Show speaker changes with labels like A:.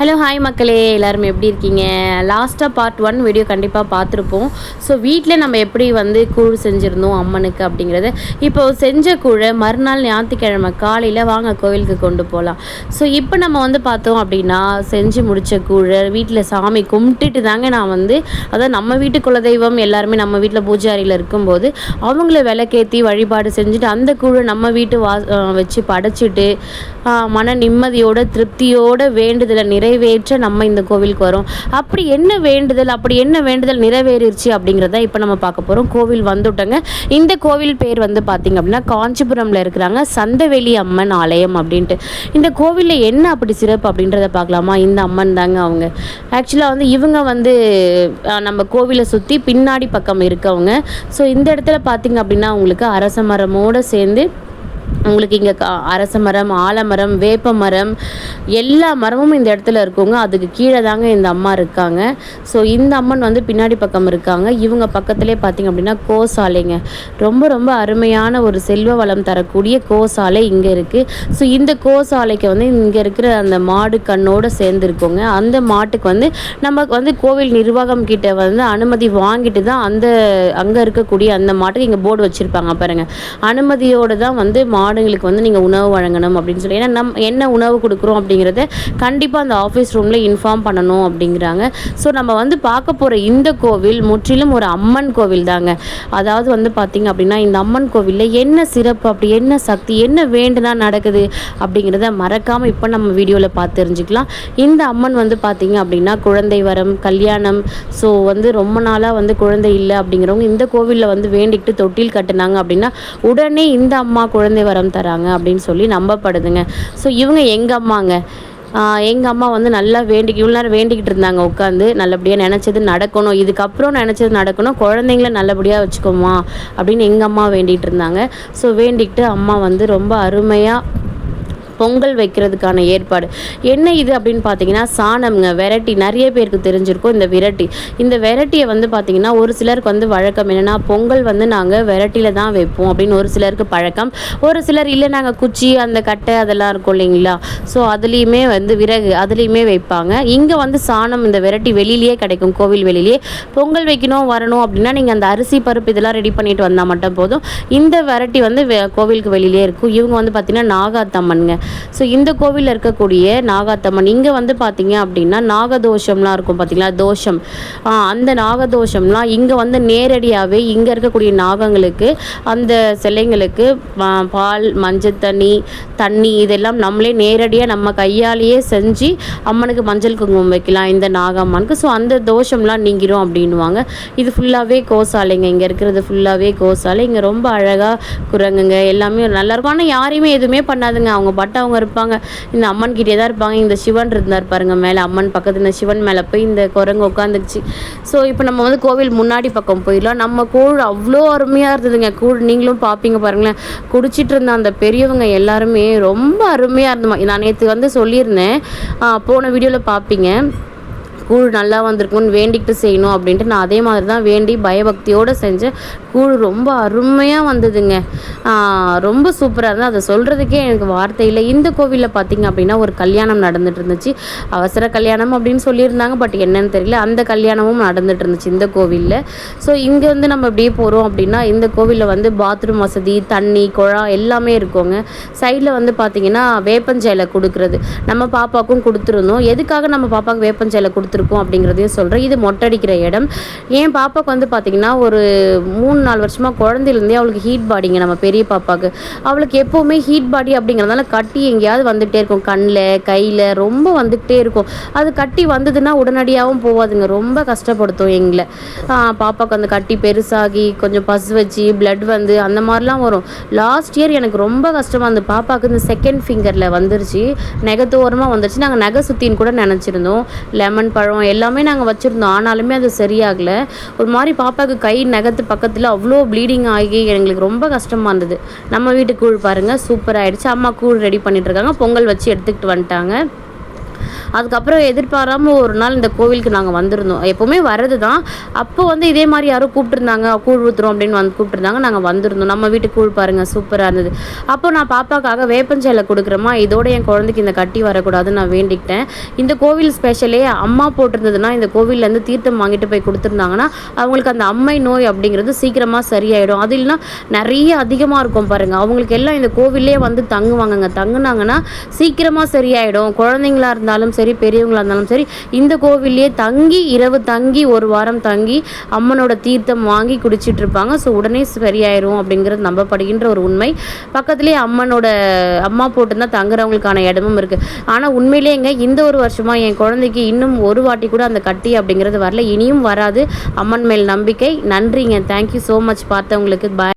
A: Hello hi மக்களே. எல்லாரும் எப்படி இருக்கீங்க? லாஸ்ட்டாக பார்ட் ஒன் வீடியோ கண்டிப்பாக பார்த்துருப்போம். ஸோ வீட்டில் நம்ம எப்படி வந்து கூழ் செஞ்சுருந்தோம் அம்மனுக்கு அப்படிங்கிறத. இப்போ செஞ்ச கூழை மறுநாள் ஞாயிற்றுக்கிழமை காலையில் வாங்க கோவிலுக்கு கொண்டு போகலாம் ஸோ இப்போ நம்ம வந்து பார்த்தோம் அப்படின்னா செஞ்சு முடித்த கூழை வீட்டில் சாமி கும்பிட்டுட்டு தாங்க நான் வந்து அதாவது நம்ம வீட்டு குலதெய்வம் எல்லாருமே நம்ம வீட்டில் பூஜாரியில் இருக்கும்போது அவங்கள விளக்கேற்றி வழிபாடு செஞ்சுட்டு அந்த கூழை நம்ம வீட்டு வா வச்சு படைச்சிட்டு மன நிம்மதியோட திருப்தியோட வேண்டுதலை நிறை நிறைவேற்ற நம்ம இந்த கோவிலுக்கு வரோம். அப்படி என்ன வேண்டுதல் அப்படி என்ன வேண்டுதல் நிறைவேறிடுச்சு அப்படிங்கிறத இப்போ நம்ம பார்க்க போகிறோம் கோவில் வந்துட்டோங்க. இந்த கோவில் பேர் வந்து பார்த்திங்க அப்படின்னா காஞ்சிபுரமில் இருக்கிறாங்க சந்தவெளி அம்மன் ஆலயம் அப்படின்ட்டு. இந்த கோவிலில் என்ன அப்படி சிறப்பு அப்படின்றத பார்க்கலாமா? இந்த அம்மன் தாங்க அவங்க. ஆக்சுவலாக வந்து இவங்க வந்து நம்ம கோவிலை சுற்றி பின்னாடி பக்கம் இருக்கவங்க. ஸோ இந்த இடத்துல பார்த்திங்க அப்படின்னா உங்களுக்கு அரச மரமோடு சேர்ந்து உங்களுக்கு இங்கே அரச மரம் ஆலமரம் வேப்ப மரம் எல்லா மரமும் இந்த இடத்துல இருக்குங்க. அதுக்கு கீழே தாங்க இந்த அம்மா இருக்காங்க. ஸோ இந்த அம்மன் வந்து பின்னாடி பக்கம் இருக்காங்க. இவங்க பக்கத்துலேயே பார்த்தீங்க அப்படின்னா கோசாலைங்க. ரொம்ப ரொம்ப அருமையான ஒரு செல்வ வளம் தரக்கூடிய கோசாலை இங்கே இருக்குது ஸோ இந்த கோசாலைக்கு வந்து இங்கே இருக்கிற அந்த மாடு கண்ணோடு சேர்ந்துருக்கோங்க. அந்த மாட்டுக்கு வந்து நம்ம வந்து கோவில் நிர்வாகம் கிட்ட வந்து அனுமதி வாங்கிட்டு தான் அந்த அங்கே இருக்கக்கூடிய அந்த மாட்டுக்கு இங்கே போர்டு வச்சுருப்பாங்க பாருங்கள் அனுமதியோடு தான் வந்து மாடுங்களுக்கு வந்து நீங்கள் உணவு வழங்கணும் அப்படின்னு சொல்லி. ஏன்னா நம் என்ன உணவு கொடுக்குறோம் அப்படிங்கிறத கண்டிப்பாக அந்த ஆஃபீஸ் ரூமில் இன்ஃபார்ம் பண்ணணும் அப்படிங்கிறாங்க. ஸோ நம்ம வந்து பார்க்க போகிற இந்த கோவில் முற்றிலும் ஒரு அம்மன் கோவில் தாங்க. அதாவது வந்து பார்த்திங்க அப்படின்னா இந்த அம்மன் கோவிலில் என்ன சிறப்பு அப்படி என்ன சக்தி என்ன வேண்டுனா நடக்குது அப்படிங்கிறத மறக்காமல் இப்போ நம்ம வீடியோவில் பார்த்து தெரிஞ்சுக்கலாம். இந்த அம்மன் வந்து பார்த்திங்க அப்படின்னா குழந்தை வரம் கல்யாணம். ஸோ வந்து ரொம்ப நாளாக வந்து குழந்தை இல்லை அப்படிங்கிறவங்க இந்த கோவிலில் வந்து வேண்டிக்கிட்டு தொட்டில் கட்டினாங்க அப்படின்னா உடனே இந்த அம்மா குழந்தை வரம் தராங்க அப்படின்னு சொல்லி நம்பப்படுதுங்க. ஸோ இவங்க எங்கள் அம்மாங்க? எங்கள் அம்மா வந்து நல்லா வேண்டி இவ்வளோ நேரம் வேண்டிக்கிட்டு இருந்தாங்க உட்காந்து நல்லபடியாக நினச்சது நடக்கணும். இதுக்கப்புறம் நினச்சது நடக்கணும். குழந்தைங்கள நல்லபடியாக வச்சுக்கோமா அப்படின்னு எங்கள் அம்மா வேண்டிகிட்டு இருந்தாங்க. ஸோ வேண்டிக்கிட்டு அம்மா வந்து ரொம்ப அருமையாக பொங்கல் வைக்கிறதுக்கான ஏற்பாடு. என்ன இது அப்படின்னு பார்த்தீங்கன்னா சாணம்ங்க வெரைட்டி. நிறைய பேருக்கு தெரிஞ்சிருக்கும் இந்த விரட்டி. இந்த வெரைட்டியை வந்து பார்த்தீங்கன்னா ஒரு சிலருக்கு வந்து வழக்கம் என்னென்னா பொங்கல் வந்து நாங்கள் வெரைட்டியில் தான் வைப்போம் அப்படின்னு ஒரு சிலருக்கு பழக்கம். ஒரு சிலர் இல்லை நாங்கள் குச்சி அந்த கட்டை அதெல்லாம் இருக்கும் இல்லைங்களா? ஸோ அதுலேயுமே வந்து விறகு அதுலேயுமே வைப்பாங்க. இங்கே வந்து சாணம் இந்த வெரைட்டி வெளியிலேயே கிடைக்கும் கோவில் வெளியிலேயே. பொங்கல் வைக்கணும் வரணும் அப்படின்னா நீங்கள் அந்த அரிசி பருப்பு இதெல்லாம் ரெடி பண்ணிட்டு வந்தால் மட்டும் போதும். இந்த வெரைட்டி வந்து வெ- கோவிலுக்கு வெளியிலே இருக்கும். இவங்க வந்து பார்த்தீங்கன்னா நாகாத்தம்மனுங்க. ஸோ இந்த கோவிலில் இருக்கக்கூடிய நாகாத்தம்மன் இங்கே வந்து பார்த்தீங்க அப்படின்னா நாகதோஷம்லாம் இருக்கும் பார்த்தீங்களா தோஷம். அந்த நாகதோஷம்லாம் இங்கே வந்து நேரடியாகவே இங்கே இருக்கக்கூடிய நாகங்களுக்கு அந்த சிலைங்களுக்கு பால் மஞ்சள் தண்ணி தண்ணி இதெல்லாம் நம்மளே நேரடியாக நம்ம கையாலேயே செஞ்சு அம்மனுக்கு மஞ்சள் குங்குமம் வைக்கலாம் இந்த நாகம்மனுக்கு. ஸோ அந்த தோஷம்லாம் நீங்கிரும் அப்படின்னுவாங்க. இது ஃபுல்லாகவே கோசாலைங்க. இங்கே இருக்கிறது ஃபுல்லாகவே கோசாலை. இங்கே ரொம்ப அழகாக குரங்குங்க. எல்லாமே நல்லா இருக்கும். ஆனால் யாரையுமே எதுவுமே பண்ணாதுங்க. அவங்க பட்ட அவங்க இருப்பாங்க. இந்த அம்மன் கிட்டே தான் இருப்பாங்க. இந்த சிவன் இருந்தார் பாருங்க மேலே அம்மன் பக்கத்தில் இந்த சிவன் மேலே போய் இந்த குரங்கு உட்காந்துச்சு ஸோ இப்போ நம்ம வந்து கோவில் முன்னாடி பக்கம் போயிடலாம். நம்ம கூழ் அவ்வளோ அருமையாக இருந்ததுங்க. கூழ் நீங்களும் பார்ப்பீங்க பாருங்களேன். குடிச்சிட்டு இருந்த அந்த பெரியவங்க எல்லாருமே ரொம்ப அருமையாக இருந்தமா நான் நேற்று வந்து சொல்லியிருந்தேன். போன வீடியோவில் பார்ப்பீங்க. கூழ் நல்லா வந்திருக்கும்னு வேண்டிக்கிட்டு செய்யணும் அப்படின்ட்டு நான் அதே மாதிரி தான் வேண்டி பயபக்தியோடு செஞ்சேன் கூழ் ரொம்ப அருமையாக வந்ததுங்க. ரொம்ப சூப்பராக இருந்தது. அதை சொல்கிறதுக்கே எனக்கு வார்த்தை இல்லை. இந்த கோவிலில் பார்த்தீங்க அப்படின்னா ஒரு கல்யாணம் நடந்துட்டு இருந்துச்சு. அவசர கல்யாணம் அப்படின்னு சொல்லியிருந்தாங்க. பட் என்னன்னு தெரியல. அந்த கல்யாணமும் நடந்துட்டு இருந்துச்சு இந்த கோவிலில். ஸோ இங்கே வந்து நம்ம அப்படியே போகிறோம் அப்படின்னா இந்த கோவிலில் வந்து பாத்ரூம் வசதி தண்ணி குழா எல்லாமே இருக்குங்க. சைடில் வந்து பார்த்தீங்கன்னா வேப்பஞ்சேலை கொடுக்குறது. நம்ம பாப்பாவுக்கும் கொடுத்துருந்தோம். எதுக்காக நம்ம பாப்பாவுக்கு வேப்பஞ்சைலை கொடுத்துருக்கோம் அப்படிங்கிறதையும் சொல்கிறேன் இது மொட்டடிக்கிற இடம். என் பாப்பாவுக்கு வந்து பார்த்திங்கன்னா ஒரு மூணு நாலு வருஷமாக குழந்தையிலேருந்தே அவளுக்கு ஹீட் பாடிங்க நம்ம பெரிய பாப்பாவுக்கு. அவளுக்கு எப்போவுமே ஹீட் பாடி அப்படிங்கிறதுனால கட்டி எங்கேயாவது வந்துகிட்டே இருக்கும். கண்ணில் கையில் ரொம்ப வந்துக்கிட்டே இருக்கும். அது கட்டி வந்ததுன்னா உடனடியாகவும் போகாதுங்க ரொம்ப கஷ்டப்படுத்தும் எங்களை. பாப்பாவுக்கு அந்த கட்டி பெருசாகி கொஞ்சம் பசு வச்சு பிளட் வந்து அந்த மாதிரிலாம் வரும். லாஸ்ட் இயர் எனக்கு ரொம்ப கஷ்டமாக இருந்தது. பாப்பாவுக்கு இந்த செகண்ட் ஃபிங்கரில் வந்துருச்சு. நெகத்தோரமாக வந்துருச்சு. நாங்கள் நகை சுத்தின்னு கூட நினச்சிருந்தோம். லெமன் பழம் எல்லாமே நாங்கள் வச்சுருந்தோம். ஆனாலுமே அது சரியாகல. ஒரு மாதிரி பாப்பாவுக்கு கை நகத்து பக்கத்தில் அவ்வளோ ப்ளீடிங் ஆகி எங்களுக்கு ரொம்ப கஷ்டமாக இருந்தது. நம்ம வீட்டு கூழ் பாருங்கள் சூப்பர் ஆகிடுச்சு அம்மா கூழ் ரெடி பண்ணிட்டு இருக்காங்க. பொங்கல் வச்சு எடுத்துக்கிட்டு வந்துட்டாங்க. அதுக்கப்புறம் எதிர்பாராமல் ஒரு நாள் இந்த கோவிலுக்கு நாங்கள் வந்திருந்தோம். எப்போவுமே வர்றது தான் அப்போ வந்து இதே மாதிரி யாரோ கூப்பிட்டுருந்தாங்க கூழ் ஊற்றுறோம் அப்படின்னு வந்து கூப்பிட்டுருந்தாங்க நாங்கள் வந்திருந்தோம். நம்ம வீட்டு கூழ் பாருங்கள் சூப்பராக இருந்தது. அப்போ நான் பாப்பாக்காக வேப்பஞ்சேலை கொடுக்குறோமா இதோட என் குழந்தைக்கு இந்த கட்டி வரக்கூடாதுன்னு நான் வேண்டிக்கிட்டேன். இந்த கோவில் ஸ்பெஷலே அம்மா போட்டிருந்ததுன்னா இந்த கோவில்லேருந்து தீர்த்தம் வாங்கிட்டு போய் கொடுத்துருந்தாங்கன்னா அவங்களுக்கு அந்த அம்மை நோய் அப்படிங்கிறது சீக்கிரமாக சரியாயிடும். அது இல்லைன்னா நிறைய அதிகமாக இருக்கும் பாருங்கள் அவங்களுக்கு எல்லாம் இந்த கோவிலே வந்து தங்குவாங்கங்க. தங்குனாங்கன்னா சீக்கிரமாக சரியாயிடும். குழந்தைங்களா இருந்தால் இருந்தாலும் சரி பெரியவங்களா இருந்தாலும் சரி இந்த கோவில்லையே தங்கி இரவு தங்கி ஒரு வாரம் தங்கி அம்மனோட தீர்த்தம் வாங்கி குடிச்சிட்டு இருப்பாங்க. ஸோ உடனே சரியாயிரும் அப்படிங்கிறது நம்பப்படுகின்ற ஒரு உண்மை. பக்கத்துலேயே அம்மனோட அம்மா போட்டுருந்தா தங்குறவங்களுக்கான இடமும் இருக்குது ஆனால் உண்மையிலேங்க இந்த ஒரு வருஷமாக என் குழந்தைக்கு இன்னும் ஒரு வாட்டி கூட அந்த கட்டி அப்படிங்கிறது வரல. இனியும் வராது. அம்மன் மேல் நம்பிக்கை. நன்றிங்க. தேங்க்யூ ஸோ மச் பார்த்தவங்களுக்கு பாய்